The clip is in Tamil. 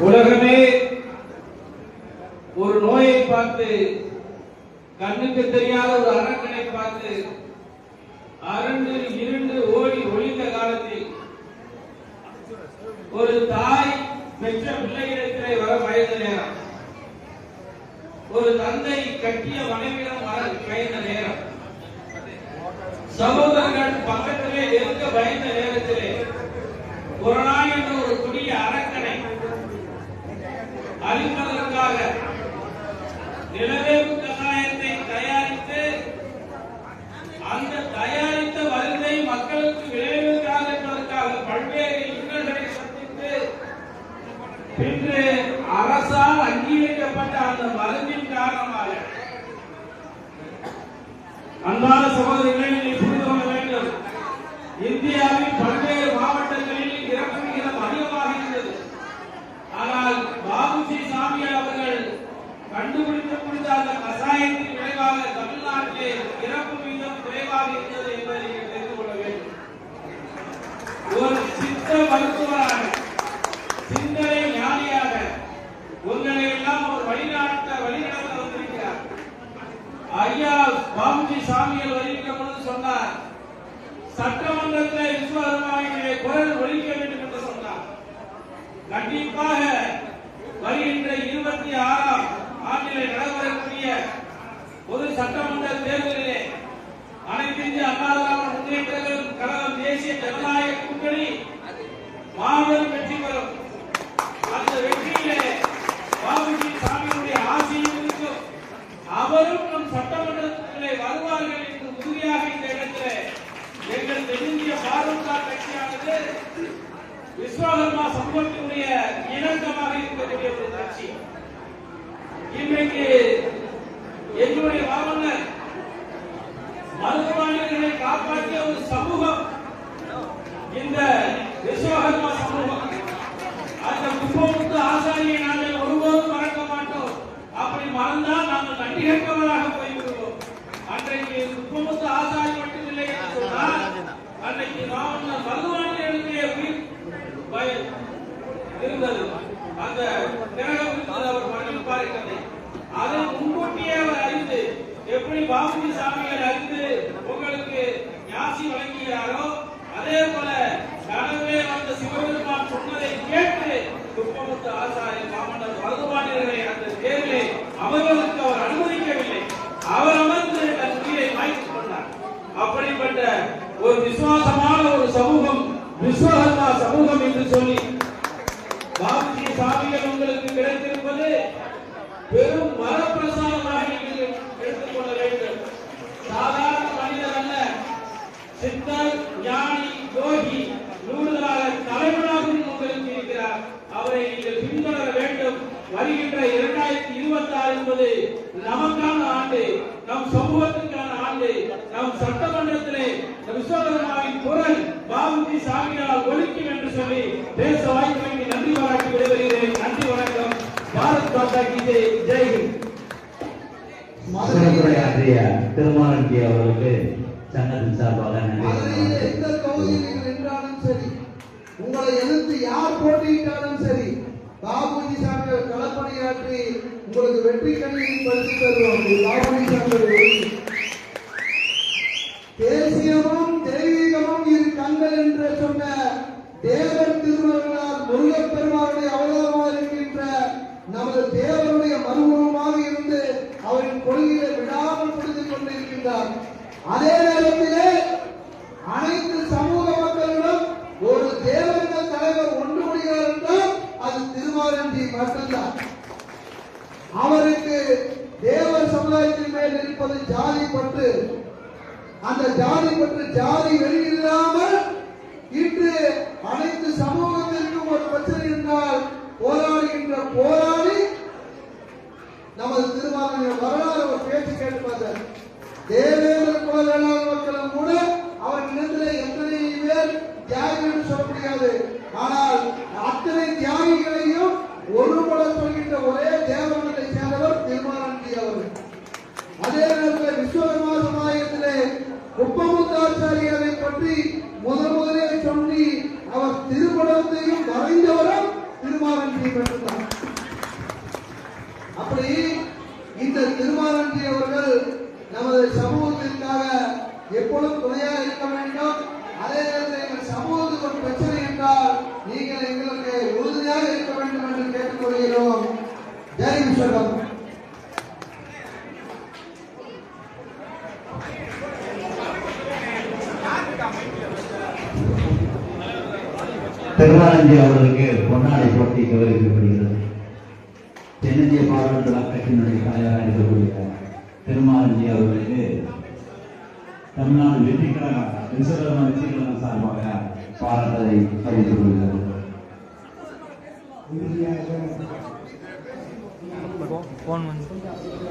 உலகமே ஒரு நோயை பார்த்து கண்ணுக்கு தெரியாத ஒரு அரக்கனை பார்த்து அரண்டு இருண்டு ஓடி ஒளிந்த காலத்தில் ஒரு தாய் பெற்ற பிள்ளையிடத்திலே வர பயந்த நேரம். ஒரு தந்தை கட்டிய மனைவிடம் வர பயந்த நேரம். சகோதரர்கள் பக்கத்திலே இருக்க பயந்த நேரத்திலே கொரோனா என்ற ஒரு கொடிய அரக்கனை அழிப்பதற்காக நிலவேவு கஷாயத்தை தயாரித்து அந்த தயாரித்த மருந்தை மக்களுக்கு விளைவிக்காக என்பதற்காக பல்வேறு இன்னல்களை சந்தித்து இன்று அரசால் அங்கீகரிக்கப்பட்ட அந்த மருந்தின் காரணமாக அன்பான சகோதரிகளை புரிந்து கொள்ள வேண்டும். இந்தியாவின் பல்வேறு மாவட்டங்களில் இறப்பு விகிதம் அதிகமாக இருந்தது ஆனால் பாபுஜி சாமியார் அவர்கள் கண்டுபிடித்து கொடுத்த அந்த கசாயத்தின் விளைவாக தமிழ்நாட்டிலே இறப்பு விகிதம் குறைவாக இருந்தது என்பதை நீங்கள் தெரிந்து கொள்ள வேண்டும் ஒரு சித்த மருத்துவராக சிந்தனை ஞானியாக உங்களை எல்லாம் ஒரு வழிநாட்ட வழிநடத்த வந்திருக்கிறார் ஐயா பாபுஜி சாமியார் வருகின்ற பொழுது சொன்னார் சட்டமன்றத்தில் விஸ்வகர்மாவினுடைய குரல் ஒழிக்க வேண்டும் என்று சொன்னார். கண்டிப்பாக வருகின்ற இருபத்தி ஆறாம் ஆண்டிலே நடைபெறக்கூடிய பொது சட்டமன்ற தேர்தலிலே அனைத்து இந்திய அண்ணா திராவிட முன்னேற்ற கழகம் தேசிய ஜனநாயக கூட்டணி மாபெரும் வெற்றி பெறும் அந்த வெற்றியிலே பாபுஜி சாமியுடைய ஆசையும் இருக்கும் அவரும் நம் சட்டமன்றத்திலே வருவார்கள் என்று உறுதியாக இந்த இடத்திலே எங்கள் தென்னிந்திய பாரதிய கட்சியானது விஸ்வகர்மா சமூகத்தினுடைய இணக்கமாக இருக்கக்கூடிய ஒரு கட்சி. இன்றைக்கு எங்களுடைய மாமன்னர் மருத்துவமனைகளை காப்பாற்றிய ஒரு சமூகம் இந்த விஸ்வகர்மா சமூகம். அந்த குப்பமுத்து ஆசாரியை நாங்கள் ஒருபோதும் மறக்க மாட்டோம். அப்படி மறந்தால் நாங்கள் நன்றி கேட்பவராக போய்விடுவோம். அன்றைக்கு குப்பமுத்து ஆசாரி மட்டுமில்லை என்று சொன்னால் அன்னைக்கு மாமன்னர் இருந்தது அந்த திரகம் அவர் மன்னிப்பார் கதை அதை முன்கூட்டியே அவர் அறிந்து எப்படி பாபுஜி சாமியார் அறிந்து உங்களுக்கு ஞாசி வழங்குகிறாரோ அதே போல கனவே வந்த சிவபெருமான் சொன்னதை கேட்டு துப்பமுத்து ஆசாரி மாமன்னர் மருதுவானியர்களை அந்த தேர்விலே அவர்களுக்கு அவர் அனுமதிக்கவில்லை அவர் அமர்ந்து தன் உயிரை மாய்த்துக் கொண்டார் அப்படிப்பட்ட ஒரு விசுவாசமான ஒரு சமூகம் விஸ்வகர்மா சமூகம் என்று சொல்லி பாபுஜி சாவிகள் உங்களுக்கு கிடைத்திருப்பது பெரும் வரப்பிரசாதமாக நீங்கள் எடுத்துக்கொள்ள வேண்டும். சாதாரண மனிதர் அல்ல. சித்தர் ஞானி யோகி நூல்களாக தலைவனாகவும் உங்களுக்கு இருக்கிறார். அவரை நீங்கள் பின்தொடர வேண்டும். வருகின்ற இரண்டாயிரத்தி இருபத்தி ஆறு என்பது நமக்கான ஆண்டு. நம் சமூகத்துக்கான ஆண்டு. நம் சட்டமன்றத்திலே விஸ்வகர்மாவின் குரல் பாபுஜி சாமியால் ஒழிக்கும் என்று சொல்லி பேச வாய்ப்பு சிறப்புரையாற்றிய திருமாவளவன் ஜி அவர்களுக்கு சங்கத்தின் சார்பாக எந்த தொகுதியில் நீங்கள் நின்றாலும் சரி உங்களை எதிர்த்து யார் போட்டியிட்டாலும் சரி பாபுஜி சாமிகள் களப்பணியாற்றி உங்களுக்கு வெற்றி கணியை பரிசு தருவோம் பாபுஜி உறுதி. தேசியமும் தெய்வீகமும் இரு கண்கள் என்று சொன்ன தேவர் திருமகனார் முருகப்பெருமானுடைய அவதாரமாக இருக்கின்ற நமது தேவனுடைய மறுமுகமாக இருந்து அவரின் புரிந்து இருக்கின்றார் அதே நேரத்திலே அனைத்து சமூக மக்களிடம் ஒரு தேவரின தலைவர் ஒன்று முடிகிறார் என்றால் அது திருமாரஞ்சி மட்டும்தான். அவருக்கு தேவர் சமுதாயத்தின் மேல் இருப்பது ஜாதி பற்று. அந்த ஜாதி பற்று ஜாதி வெளியில்லாமல் இன்று அனைத்து சமூகத்திற்கும் ஒரு பிரச்சனை என்றால் போராடுகின்ற போராளி நமது திருமாவளவன் வரலாறு ஒரு பேச்சு கேட்டு பார்த்தார். தேவேந்திர குல வேளாண் மக்களும் கூட அவர் எத்தனை பேர் தியாகி என்று சொல்ல முடியாது. ஆனால் அத்தனை தியாகிகளையும் ஒருபட சொல்கின்ற ஒரே தேவனத்தை சேர்ந்தவர் திருமாரண்டி அவர்கள் அதே நேரத்தில் விஸ்வகர்மா சமாயத்திலே குப்பமுத்தாச்சாரியரை பற்றி முதல் முதலே சொல்லி அவர் திருமணத்தையும் வரைந்தவரும் திருமாரண்டி மட்டும்தான் அப்படி இந்த திருமாவளவன் அவர்கள் நமது சமூகத்திற்காக எப்பொழுதும் துணையாக இருக்க வேண்டும். அதே நேரத்தில் எங்கள் சமூகத்துக்கு ஒரு பிரச்சனை என்றால் நீங்கள் எங்களுக்கு உறுதியாக இருக்க வேண்டும் என்று கேட்டுக்கொள்கிறோம். ஜெய் விஸ்வகம் திருவாரஞ்சி அவர்களுக்கு பொன்னாடை போட்டி கௌரவிக்கப்படுகிறது தென்னிந்திய பாராளுமன்ற கட்சியினுடைய தலைவராக இருக்கக்கூடிய திருமாரஞ்சி அவர்களுக்கு தமிழ்நாடு வெற்றி கழகம் விஸ்வகர்மா வெற்றி கழகம் சார்பாக பாராட்டத்தை அறிவித்துக் கொள்கிறது ஃபோன் வந்து.